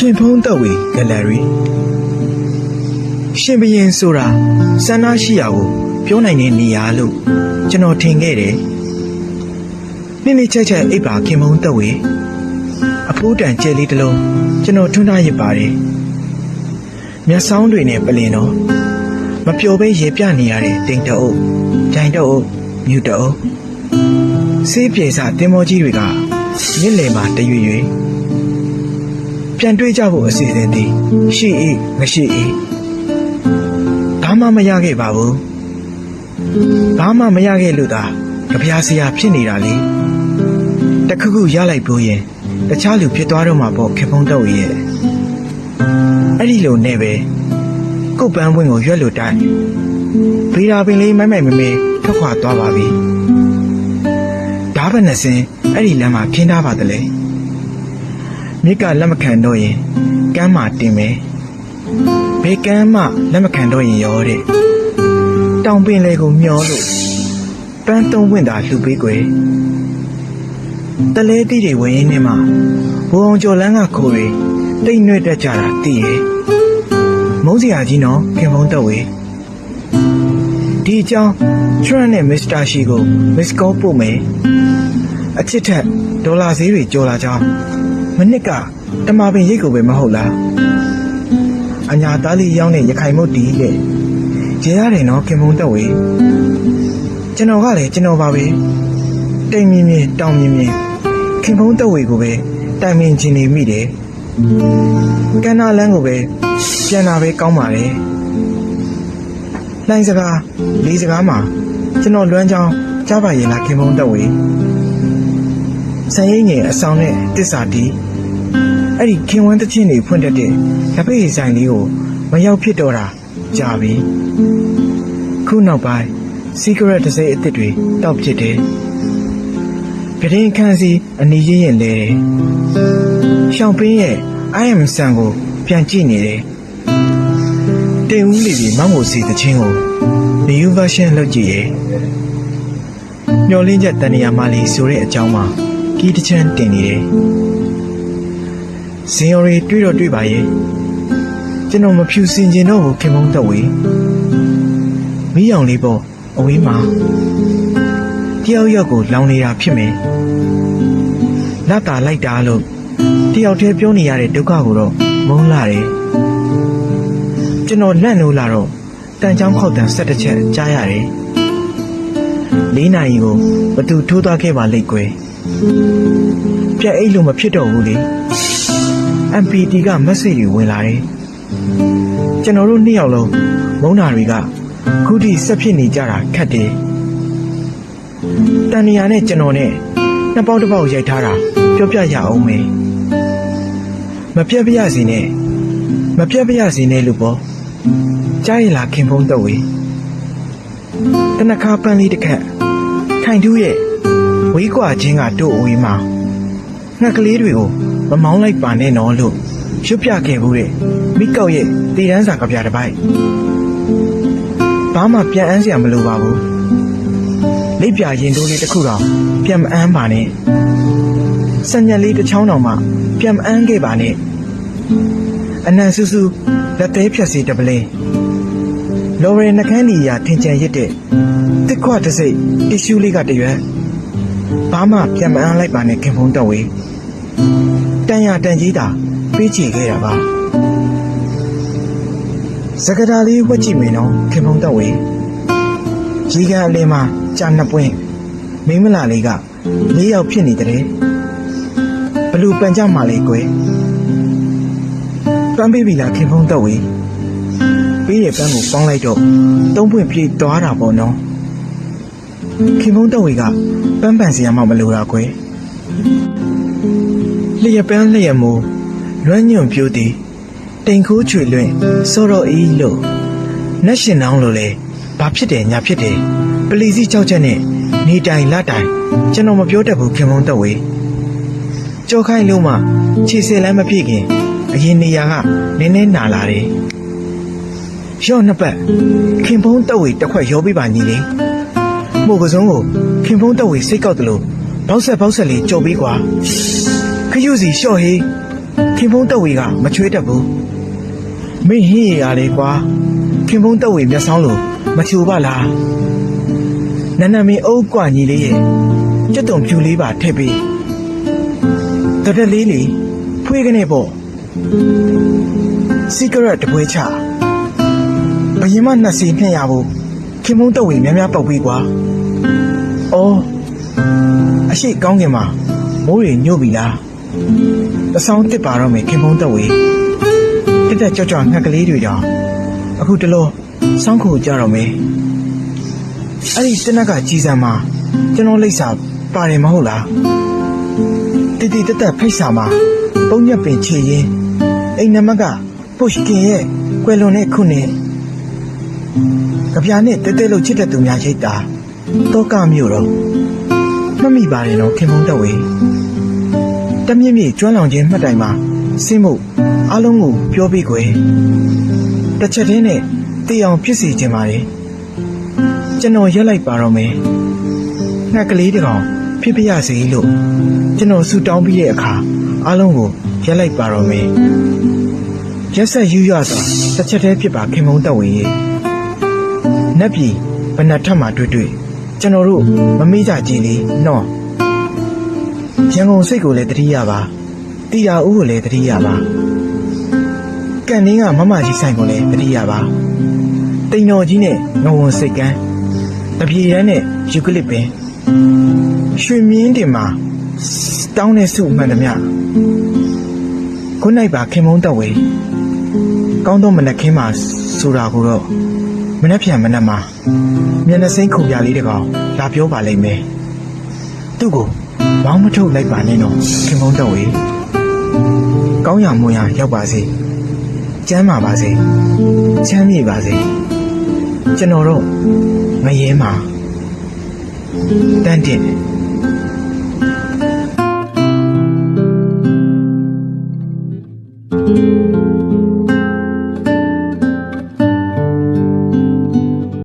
ခင်ဖုံးသက်ဝေဂယ်လရီရှင်ဘရင်ဆိုတာစန္ဒရှိရာကိုပြောနိုင်တဲ့နေရာလို့ကျွန်တော်ထင်ခဲ့တယ်နေ့နေ့ချက်ချက်အိပ်ပါခင်ဖုံးသက်ဝေအဖိုးတန်ကျဲလေးတစ်လုံးကျွန်တော်ထွန်းထားရပါတယ်မျက်စောင်းတွေနဲ့ပလင်တော့မပျော်ပဲရေပြနေရတဲ့တိမ်တအုပ်ဂျိုင်တအုပ်မြူတအုပ်စေးပြေစာတင်မောကြီးတွေကမြစ်လယ်မှာတရွေ့ရွေ့ ပြန်တွေ့ကြဖို့အစီအစဉ်သည်ရှိ၏မရှိ၏ဘာမှမရခဲ့ပါဘူးဘာမှမရခဲ့လို့သာကြပြားစရာဖြစ်နေတာလေတခုခုရလိုက်ဖို့ရင်တခြားလူဖြစ်သွားတော့မှာပေါ့ခေဖုံးတော့ရဲ့အဲ့ဒီလိုနဲ့ပဲကုတ်ပန်းပွင့်ကိုရွက်လို့တိုင်းဗီရာပင်လေးမိုက်မိုက်မမဲထွက်ခွာသွားပါပြီဓာတ်ဗနစင်အဲ့ဒီလမ်းမှာခင်းထားပါတလေ မြစ်ကလက်မခံတော့ရင်ကမ်းမှာတင်မယ်ဘေကမ်းမှလက်မခံတော့ရင်ရောတဲ့တောင်ပင်လေကိုမျောလို့ပန်းသုံးပွင့်သာလှူပေးကွယ်တလဲတီးတွေဝင်ရင်းနဲ့မှဘုံအောင်ကျော်လန်းကခိုးတွေတိတ်နှွဲ့တက်ကြတာတည်ရဲ့မုန်းစရာကြီးနော်ခင်ဖုံးတော့ဝေဒီအကြောင်းထရန့်နဲ့မစ္စတာရှီကိုမစ္စကောပို့မယ်အချစ်ထက်ဒေါ်လာဈေးတွေကျော်လာကြောင်း မနစ်ကတမပင်ရိတ်ကိုပဲမဟုတ်လားအညာသားလေးရောင်းတဲ့ရခိုင်မုတ်တီးတဲ့ကျေရတယ်နော်ခင်မုံတက်ဝေကျွန်တော်ကလည်းကျွန်တော်ပါပဲတိမ်မြင်မြင်တောင်မြင်မြင်ခင်မုံတက်ဝေကိုပဲတိုင်မြင်ချင်နေမိတယ်ကန္နာလန်းကိုပဲပြန်လာပဲကောင်းပါလေလိုင်းစကားလေးစကားမှာကျွန်တော်လွမ်းချောင်းကြားပါရဲ့လားခင်မုံတက်ဝေစံရိပ်ငယ်အဆောင်နဲ့တစ္ဆာတီး အဲ့ဒီခင်ဝမ်းတချင်းတွေဖွင့်တတ်တဲ့လက်ဖက်ရည်ဆိုင်လေးကိုမရောက်ဖြစ်တော့တာကြာပြီခုနောက်ပိုင်း secret တစ်စိတ်အစ်စ်တွေတောက်ဖြစ်တယ်ပရင်ခန်းစီအနီးရရင်လဲတယ်ရှောင်းပင်းရဲ့ I am ဆန်ကိုပြန်ကြည့်နေတယ်တင်ဦးလေးဒီမောင်ကိုစီတချင်းကို new version လုပ်ကြည့်ရဲ့မျောလင်းချက်တန်နေရာမလေးဆိုတဲ့အကြောင်းမှာကီးတစ်ချမ်းတင်နေတယ် ဇင်ယော်ရီတွေ့တော့တွေ့ပါရဲ့ကျွန်တော်မဖြူစင်ကျင်တော့ဘူးခင်မုန်းတော့ဝေမီးရောင်လေးပေါ့အဝေးမှာတယောက်ယောက်ကိုလောင်နေတာဖြစ်မယ်လက်တာလိုက်တာလို့တယောက်တည်းပြောနေရတဲ့ဒုက္ခကိုတော့မုန်းလာတယ်ကျွန်တော်လက်နိုးလာတော့တန်ချောင်းခောက်တန်ဆက်တစ်ချက်ကြားရတယ်လေးနာရီကိုဘသူထိုးသွားခဲ့ပါလိမ့်ကွယ်ပြက်အိတ်လို့မဖြစ်တော့ဘူးလေ MPT က message တွေဝင်လာတယ်။ကျွန်တော်တို့နှစ်ယောက်လုံးမုန်းတာတွေကခုထိဆက်ဖြစ်နေကြတာခက်တယ်။တန်နီယာနဲ့ကျွန်တော်နဲ့နှစ်ပေါက်တစ်ပေါက်ရိုက်ထားတာပြောပြရအောင်မေ။မပြတ်ပြရစီနဲ့မပြတ်ပြရစီနဲ့လို့ပေါ့။ကြားရလားခင်ဖုံးတော့ဝေ။တနခါပန်းလေးတစ်ခက်ခိုင်တူးရဲ့ဝေးကွာချင်းကတို့အဝေးမှာငှက်ကလေးတွေကို မမောင်းလိုက်ပါနဲ့နော်လို့ရွတ်ပြခဲ့ဘူးတဲ့မိကောက်ရဲ့တည်တန်းစာကပြတစ်ပိုက်ဘာမှပြန်အမ်းစရာမလိုပါဘူးလိပ်ပြရင်တိုးလေးတစ်ခုတော့ပြန်မအမ်းပါနဲ့စံညက်လေးတစ်ချောင်းတော်မှပြန်မအမ်းခဲ့ပါနဲ့အနံဆူဆူလက်သေးဖြက်စီတပလင်းလော်ရယ်နှကန်းကြီးရာထင်ကြံရစ်တဲ့တစ်ခွတစ်စိတ်တ िश ူးလေးကတရွက်ဘာမှပြန်မအမ်းလိုက်ပါနဲ့ခင်ဖုံးတော့ဝေး တန်ရတန်ကြီးတာပေးချေခဲ့တာပါစကတာလေးဝက်ကြည့်မယ်နော်ခင်ဖုံတော့ဝေရီကန်အလင်းမှာကြာနှစ်ပွင့်မိန်းမလာလေးကလေးယောက်ဖြစ်နေတဲ့ဘလူပန်ကြမှာလေကွယ်ပန်းပေးပြီလားခင်ဖုံတော့ဝေပေးရပန်းကိုပေါင်းလိုက်တော့သုံးပွင့်ပြေးသွားတာပေါ့နော်ခင်ဖုံတော့ဝေကပန်းပန်စီရမှမလိုတာကွယ် လျက်ပန်းလျက်မိုးလွမ်းညွန့်ပြိုးသည်တိမ်ခိုးချွေလွင့်စောတော့အီးလို့နတ်ရှင်နောင်းလို့လေဘာဖြစ်တယ်ညာဖြစ်တယ်ပလီစီကြောက်ချက်နဲ့နေတိုင်လတိုင်ကျွန်တော်မပြောတတ်ဘူးခင်မုံတော့ဝေကြောခိုင်းလို့မှခြေစင်လမ်းမပြည့်ခင်အရင်နေရာကနည်းနည်းနာလာတယ်ရော့နှစ်ပတ်ခင်ဖုံးတော့ဝေတစ်ခွက်ရောပေးပါညီလေးမို့ကစုံကိုခင်ဖုံးတော့ဝေစိတ်ကောက်တယ်လို့ဘောက်ဆက်ဘောက်ဆက်လေးကြော်ပြီးကွာ ခရုစီလျှော့ဟေးတခင်ဖုံးတက်ဝေကမချွေးတတ်ဘူးမင်းဟင်းရရလေကွာခင်ဖုံးတက်ဝေမျက်စောင်းလို့မချိုပါလားနန္နမင်းအုပ်ကွာညီလေးရဲ့ကျွတ်တုံဖြူလေးပါထည့်ပေးတော်တက်လေးလေးဖွေးကနေပေါ့စီကရက်တပွဲချဘယင်မနှစ်စီနှစ်ရဖို့ခင်ဖုံးတက်ဝေများများပုတ်ပေးကွာအော်အရှိကောင်းကင်မှာမိုးရေညို့ပြီလား တဆောင်းတစ်ပါတော့မယ်ခင်ဖုံးတက်ဝေတက်တက်ကြောက်ကြောက်ငှက်ကလေးတွေကြောင့်အခုတလောစောင်းခုကြတော့မယ်အဲ့ဒီတနက်ကကြီးစံမှာကျွန်တော်လိပ်စာပါတယ်မဟုတ်လားတီတီတက်တက်ဖိတ်စာမှာပုံညက်ပင်ချေရင်အိမ်နမကပုရှကင်ရဲ့ကွယ်လွန်တဲ့ခုနှစ်ကြပြာနဲ့တဲတဲလို့ချစ်တဲ့သူများချိတ်တာတောကမြို့တော့မှတ်မိပါတယ်နော်ခင်ဖုံးတက်ဝေ တမြင့်မြင့်ကျွမ်းလောင်ခြင်းမှတ်တိုင်မှာစင်းမှုအလုံးကိုပြောပြီးခွေတစ်ချက်တည်းနဲ့တည်အောင်ဖြစ်စီခြင်းပါလေကျွန်တော်ရက်လိုက်ပါတော့မယ်ငှက်ကလေးတစ်ကောင်ဖြစ်ပြရစေလို့ကျွန်တော်ဆူတောင်းပြီးတဲ့အခါအလုံးကိုရက်လိုက်ပါတော့မယ်ရက်ဆက်ယူရသောတစ်ချက်တည်းဖြစ်ပါခင်မုံတက်ဝင်ရဲ့နက်ပြီဘဏ္ဍထပ်မှာတွေ့တွေ့ကျွန်တော်တို့မမေ့ကြကြည်လေနော် ရန်ကုန်စိတ်ကိုလည်းတတိယပါတီတာဦးကိုလည်းတတိယပါကန်နင်းကမမကြီးဆိုင်ကိုလည်းတတိယပါတိန်တော်ကြီးနဲ့ငဝွန်စိတ်ကန်းတပြေရန်နဲ့ယူကလစ်ပင်ရွှေမြင်းတင်မှာတောင်းတဲ့စုမှန်သမျှခုနိုင်ပါခင်မုံတော့ဝေကောင်းတော့မနက်ခင်းမှာဆိုတာကိုတော့မနှက်ဖြန်မနှက်မှာမျက်နှာစိမ့်ခုပြလေးတကောင်လာပြောပါလိမ့်မယ် သူ့ကိုဘောင်းမထုတ်လိုက်ပါနဲ့တော့ခင်မုန်းတော့ဝေကောင်းရမွန်ရရောက်ပါစေကျမ်းပါပါစေချမ်းမြေပါစေကျွန်တော်တို့ငရဲမှာတန်းတင်တယ်က